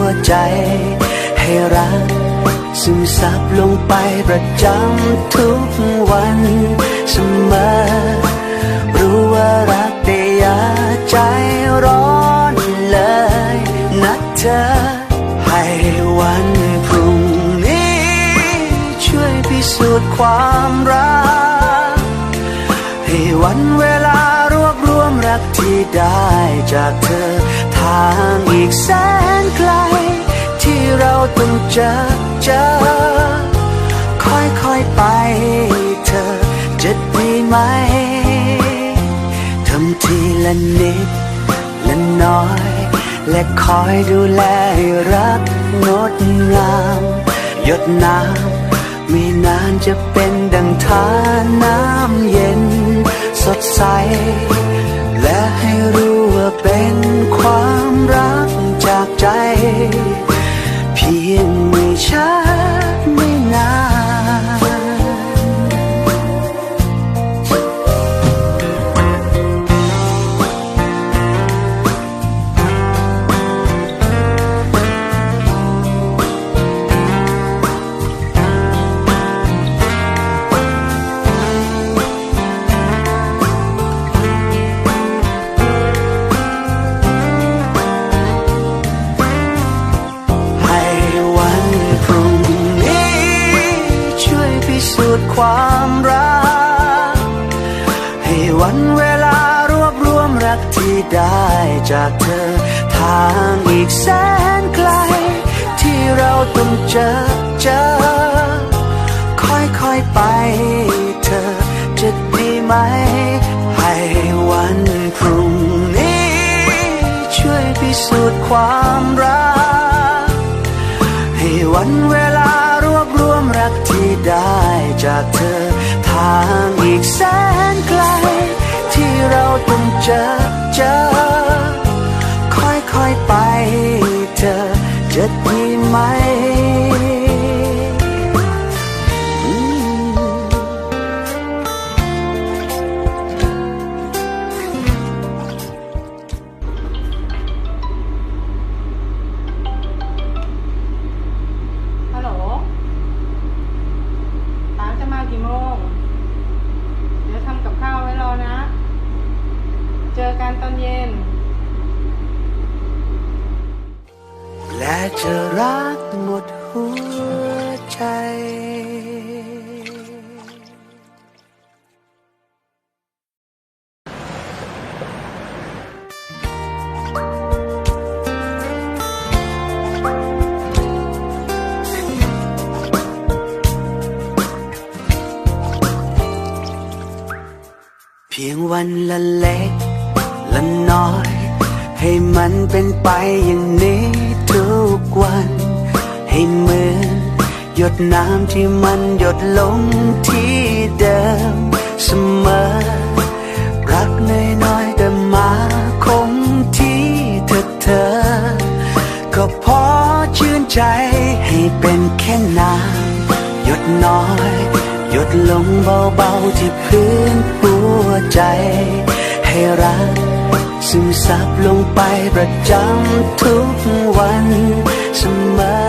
วใจ ให้รักซึมซับลงไปประจำทุกวันเสมอ รู้ว่ารักแต่อย่าใจร้อนเลยนะเธอ ให้วันพรุ่งนี้ ช่วยพิสูจน์ความรัก ให้วันเวลา กที่ได้จากเธอ ทางอีกแสนไกล ที่เราต้องเจอเจอ ค่อยๆไปเธอจะดีไหมทำทีละนิดละน้อย และคอยดูแลรักงดงาม หยดน้ำไม่นานจะเป็นดังทานน้ำเย็นสดใส และให้รู้ว่าเป็นความรักจากใจ ที่ได้จากเธอ ทางอีกแสนไกล ที่เราต้องเจอเจอ ค่อยๆไปเธอจะดีไหม ให้วันพรุ่งนี้ ช่วยพิสูจน์ความรัก ให้วันเวลารวบรวมรักที่ได้จากเธอทาง จะดีไหมฮัลโหลป้าจะมากี่โมง เดี๋ยวทำกับข้าวไว้รอนะ เจอกันตอนเย็น และจะรักหมดหัวใจเพียงวันละเล็กละน้อย ให้มันเป็นไปอย่างนี้ ทุกวัน ให้เหมือนหยดน้ำที่มันหยดลงที่เดิมเสมอ รักน้อยๆแต่มาคงที่เธอเธอ ก็พอชื่นใจให้เป็นแค่น้ำหยดน้อย หยดลงเบาๆที่พื้นหัวใจ ให้รัก ซึมซับลงไปประจำทุกวันเสมอ